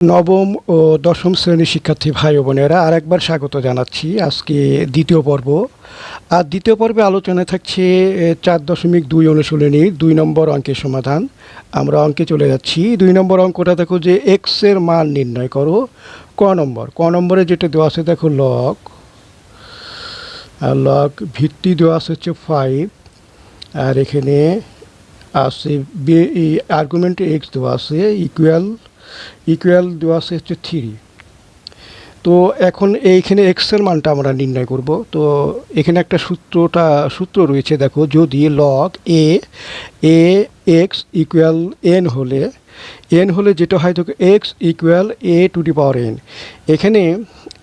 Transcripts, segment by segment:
নবম ও দশম শ্রেণির শিক্ষার্থী ভাই বোনেরা, আরেকবার স্বাগত জানাচ্ছি। আজকে দ্বিতীয় পর্ব। আর দ্বিতীয় পর্বে আলোচনায় থাকছে চার দশমিক দুই অনুশীলনীর দুই নম্বর অঙ্কের সমাধান। আমরা অঙ্কে চলে যাচ্ছি। দুই নম্বর অঙ্কটা দেখো যে এক্সের মান নির্ণয় করো। ক নম্বর? ক নম্বরে যেটা দেওয়া আছে দেখো লক আর লগ ভিত্তি দেওয়া আছে হচ্ছে ফাইভ আর এখানে আছে আর্গুমেন্টে এক্স দেওয়া আছে ইকুয়াল ইকুয়াল দেওয়া আছে হচ্ছে থ্রি। তো এখন এইখানে এক্সের মানটা আমরা নির্ণয় করব। তো এখানে একটা সূত্রটা, সূত্র রয়েছে দেখো, যদি log a a x equal n হলে এন হলে যেটা হয়, দেখো x equal a to the power n এখানে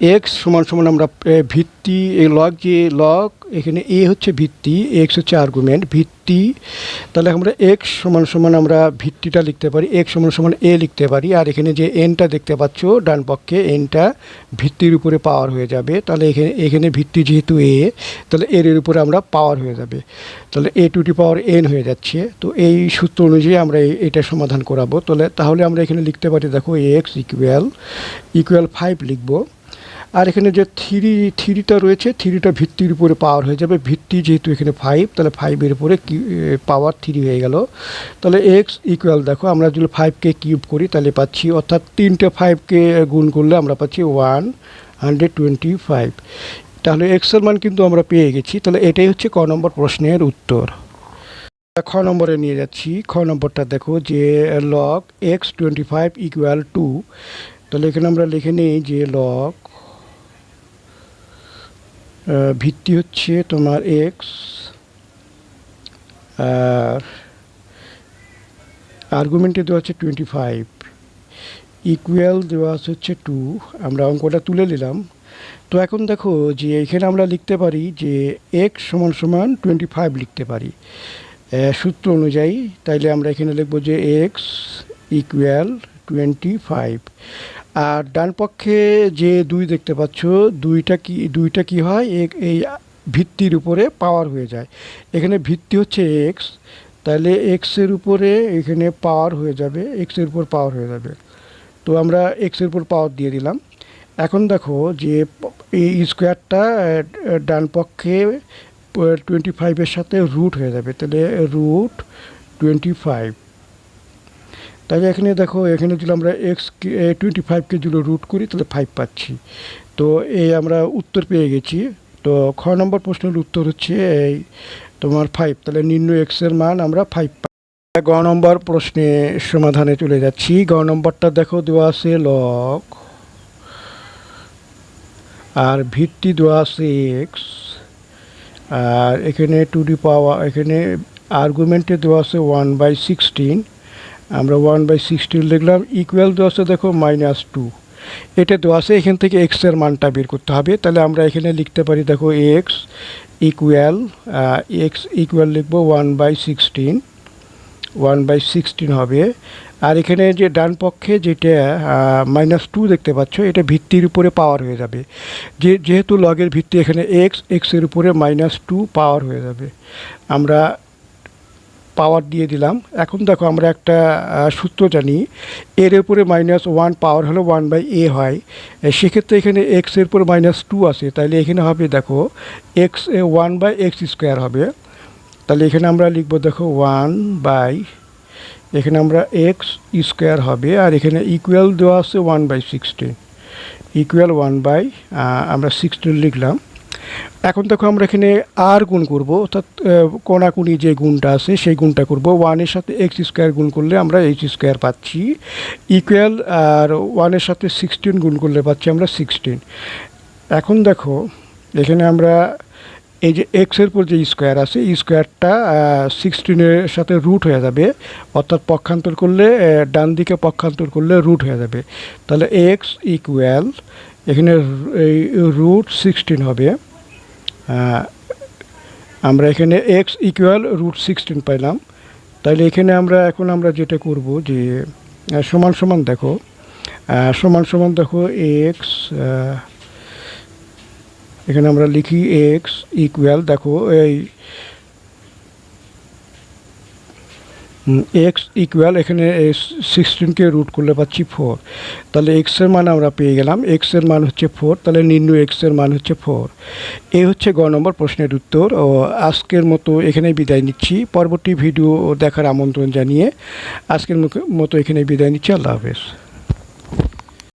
এক্স সমান সমান আমরা ভিত্তি এই লগ যে লগ এখানে এ হচ্ছে ভিত্তি এক্স হচ্ছে আর্গুমেন্ট ভিত্তি। তাহলে আমরা এক্স সমান সমান আমরা ভিত্তিটা লিখতে পারি এক্স সমান সমান এ লিখতে পারি, আর এখানে যে এনটা দেখতে পাচ্ছ, ডান পক্ষে এনটা ভিত্তির উপরে পাওয়ার হয়ে যাবে। তাহলে এখানে এখানে ভিত্তি যেহেতু এ তাহলে এর এর উপরে আমরা পাওয়ার হয়ে যাবে। তাহলে a to the power n হয়ে যাচ্ছে। তো এই সূত্র অনুযায়ী আমরা এটা সমাধান করাবো। তাহলে তাহলে আমরা এখানে লিখতে পারি, দেখো এক্স ইকুয়াল ইকুয়াল ফাইভ লিখব। আর এখানে যে থ্রি, থ্রিটা রয়েছে, থ্রিটা ভিত্তির উপরে পাওয়ার হয়ে যাবে। ভিত্তি যেহেতু এখানে ফাইভ তাহলে ফাইভের উপরে কি পাওয়ার থ্রি হয়ে গেল। তাহলে এক্স ইকুয়াল দেখো, আমরা যদি ফাইভকে কিউব করি, তাহলে পাচ্ছি, অর্থাৎ তিনটে ফাইভকে গুণ করলে আমরা পাচ্ছি ওয়ান হান্ড্রেড টোয়েন্টি ফাইভ তাহলে এক্সের মান কিন্তু আমরা পেয়ে গেছি। তাহলে এটাই হচ্ছে ক নম্বর প্রশ্নের উত্তর। খ নম্বরে নিয়ে যাচ্ছি। খ নম্বরটা দেখো যে log x twenty five equal to তাহলে এখানে আমরা লিখে নিই যে লগ ভিত্তি হচ্ছে তোমার এক্স আর আর্গুমেন্টে দেওয়া আছে টোয়েন্টি ফাইভ ইকুয়াল দেওয়া আছে হচ্ছে টু আমরা অঙ্কটা তুলে নিলাম। তো এখন দেখো যে এখানে আমরা লিখতে পারি যে এক্স সমান সমান টোয়েন্টি ফাইভ লিখতে পারি। সূত্র অনুযায়ী তাইলে আমরা এখানে লিখব যে এক্স ইকুয়াল টোয়েন্টি ফাইভ আর ডান পক্ষে যে দুই দেখতে পাচ্ছ, দুইটা কি দুইটা কি হয়? এই ভিত্তির উপরে পাওয়ার হয়ে যায়। এখানে ভিত্তি হচ্ছে এক্স তাহলে এক্সের উপরে এখানে পাওয়ার হয়ে যাবে এক্সের উপর পাওয়ার হয়ে যাবে। তো আমরা এক্সের উপর পাওয়ার দিয়ে দিলাম। এখন দেখো যে এই স্কোয়ারটা ডান পক্ষে টোয়েন্টি ফাইভের সাথে রুট হয়ে যাবে। তাহলে রুট টোয়েন্টি ফাইভ তাহলে এখানে দেখো, এখানে যদি আমরা এক্স টোয়েন্টি ফাইভকে যদি রুট করি, তাহলে ফাইভ পাচ্ছি। তো এই আমরা উত্তর পেয়ে গেছি। তো খ নম্বর প্রশ্নের উত্তর হচ্ছে এই তোমার ফাইভ তাহলে নিম্ন এক্সের মান আমরা ফাইভ গ নম্বর প্রশ্নে সমাধানে চলে যাচ্ছি। গ নম্বরটা দেখো, দেওয়া আছে লক আর ভিত্তি দেওয়া আছে এক্স আর এখানে টু ডি পাওয়ার এখানে আর্গুমেন্টে দেওয়া আছে ওয়ান বাই সিক্সটিন আমরা ওয়ান বাই সিক্সটিন লিখলাম ইকুয়াল দেওয়া আছে দেখো মাইনাস টু এটা দেওয়া আছে, এখান থেকে এক্সের মানটা বের করতে হবে। তাহলে আমরা এখানে লিখতে পারি, দেখো এক্স ইকুয়াল এক্স ইকুয়াল লিখব one by sixteen one by sixteen হবে। আর এখানে যে ডান পক্ষে যেটা মাইনাস টু দেখতে পাচ্ছ, এটা ভিত্তির উপরে পাওয়ার হয়ে যাবে। যে, যেহেতু লগের ভিত্তি এখানে এক্স এক্সের উপরে মাইনাস টু পাওয়ার হয়ে যাবে। আমরা পাওয়ার দিয়ে দিলাম। এখন দেখো আমরা একটা সূত্র জানি, এর উপরে মাইনাস ওয়ান পাওয়ার হলো ওয়ান বাই এ হয়। সেক্ষেত্রে এখানে এক্সের উপর মাইনাস টু আছে। তাহলে এখানে হবে দেখো x one by x square হবে। তাহলে এখানে আমরা লিখব দেখো ওয়ান বাই এখানে আমরা এক্স স্কোয়ার হবে, আর এখানে ইকুয়াল দেওয়া আছে one by sixteen equal one by আমরা সিক্সটিন লিখলাম। এখন দেখো আমরা এখানে আর গুণ করব, অর্থাৎ কোনাকুনি যে গুণটা আছে সেই গুণটা করব। ওয়ানের সাথে এক্স স্কোয়ার গুণ করলে আমরা এইচ স্কোয়ার পাচ্ছি। ইকুয়াল আর ওয়ানের সাথে সিক্সটিন গুণ করলে পাচ্ছি আমরা সিক্সটিন এখন দেখো, এখানে আমরা এই যে এক্সের উপর যে স্কোয়ার আছে স্কোয়ারটা সিক্সটিনের সাথে রুট হয়ে যাবে। অর্থাৎ পক্ষান্তর করলে ডান দিকে পক্ষান্তর করলে রুট হয়ে যাবে। তাহলে এক্স ইকুয়াল এখানে এই রুট সিক্সটিন হবে। আমরা এখানে এক্স ইকুয়াল রুট সিক্সটিন পাইলাম। তাইলে এখানে আমরা, এখন আমরা যেটা করব যে সমান সমান দেখো সমান সমান দেখো এক্স এখানে আমরা লিখি এক্স ইকুয়াল দেখো, এই এক্স ইকুয়াল এখানে সিক্সটিনকে রুট করলে পাচ্ছি ফোর তাহলে এক্সের মান আমরা পেয়ে গেলাম। এক্সের মান হচ্ছে ফোর তাহলে নিম্ন এক্সের মান হচ্ছে ফোর এ হচ্ছে গ নম্বর প্রশ্নের উত্তর। ও, আজকের মতো এখানে বিদায় নিচ্ছি। পরবর্তী ভিডিও দেখার আমন্ত্রণ জানিয়ে আজকের মতো এখানে বিদায় নিচ্ছি। আল্লাহ হাফেজ।